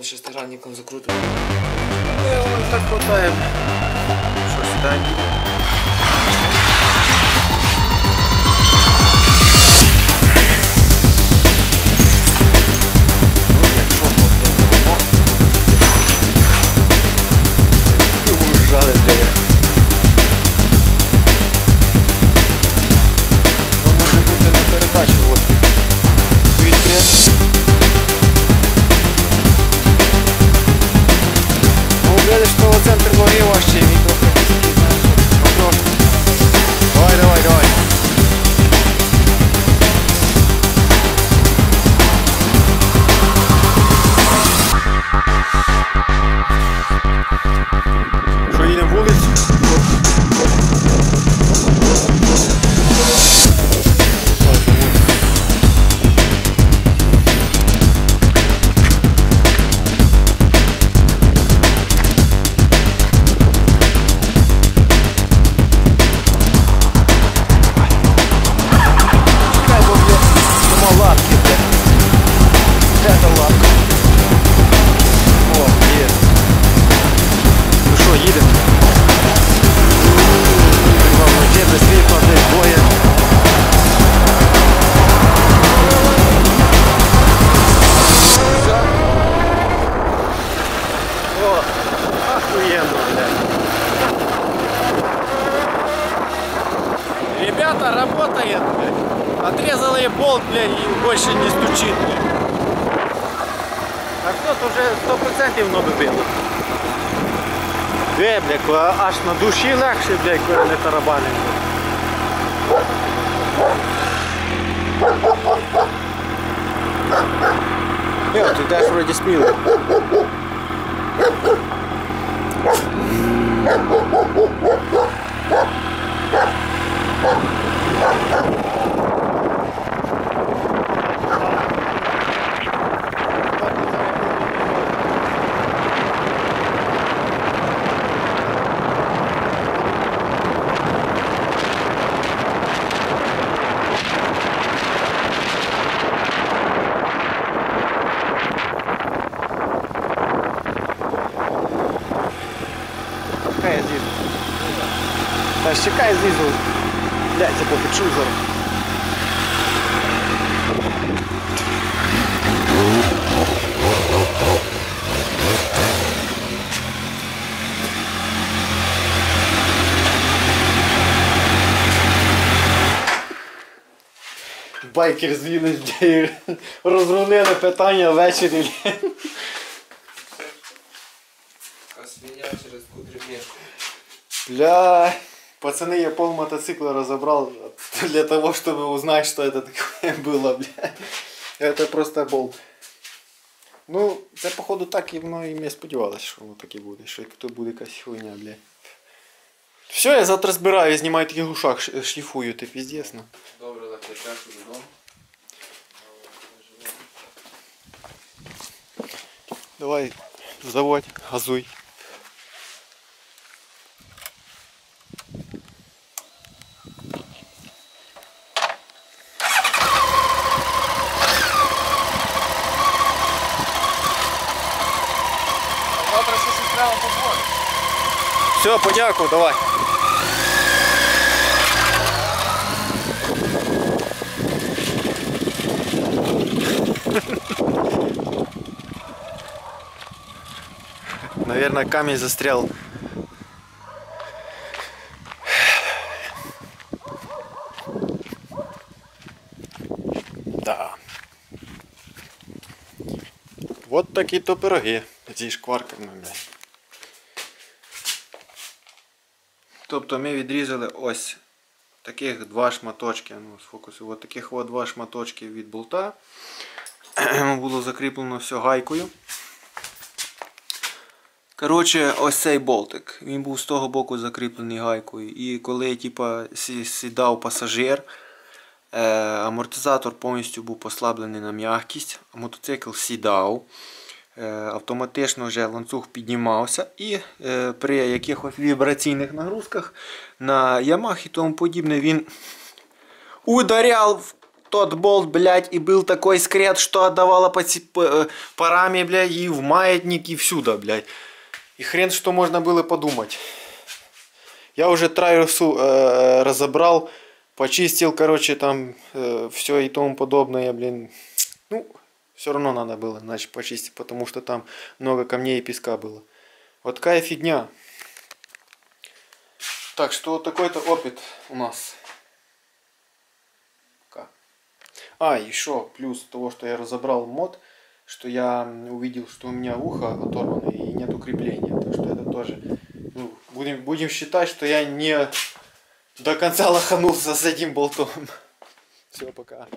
Там шестигранником закрутимо. Ми його так хватаємо. Щось дань. що, їдемо? Главное, де без світла, десь двоє. Все. О, охуенно, блядь. Ребята, работает, блядь. Отрезали болт, блядь, и больше не стучит, блядь. А кто-то уже сто процентів набило. Де, блядь, коли аж на душі легше, блядь, коли не тарабанить. Йо, ти теж вроді сміло. Та ж чекай, знизу. Блядь, я попечу зараз. Байкер зліли, розрулили питання ввечері. А свиня через кудрівнішку. Бля, пацаны, я пол мотоцикла разобрал для того, чтобы узнать, что это такое было, бля. Это просто болт. Ну, це походу так і воно і не сподівалось, що воно так і буде, що то буде якась хуйня, бля. Все, я завтра збираю, знімаю такий глушак, ш- шліфую, ти піздець, ну. Добре, заключаєш додому. Давай, заводь, газуй. Все, подякую, давай. Наверное, камень застрял. Да. Вот такі то пироги зі шкварками. блядь. Тобто ми відрізали ось таких два шматочки. Ну, сфокусую, от таких от два шматочки від болта. Було закріплено все гайкою. Коротше, ось цей болтик. Він був з того боку закріплений гайкою. І коли типа, сідав пасажир, е, амортизатор повністю був послаблений на м'якість, а мотоцикл сідав. Е, автоматично вже ланцюг піднімався і е, при якихось вібраційних нагрузках на Ямах і тому подібне він ударяв в тот болт, блядь, и был такой скрет, что отдавало по, ти- по, э, по раме, блядь, и в маятник, и всюду, блядь. И хрен что можно было подумать. Я уже траверсу э, разобрал, почистил, короче, там все и тому подобное, блин. Ну, все равно надо было, значит, почистить, потому что там много камней и песка было. Вот такая фигня. Так что вот такой-то опыт у нас. Пока. А, еще плюс того, что я разобрал мод, что я увидел, что у меня ухо оторвано и нет укрепления. Так что это тоже. ну, будем, будем считать, что я не до конца лоханулся с этим болтом. Все, пока.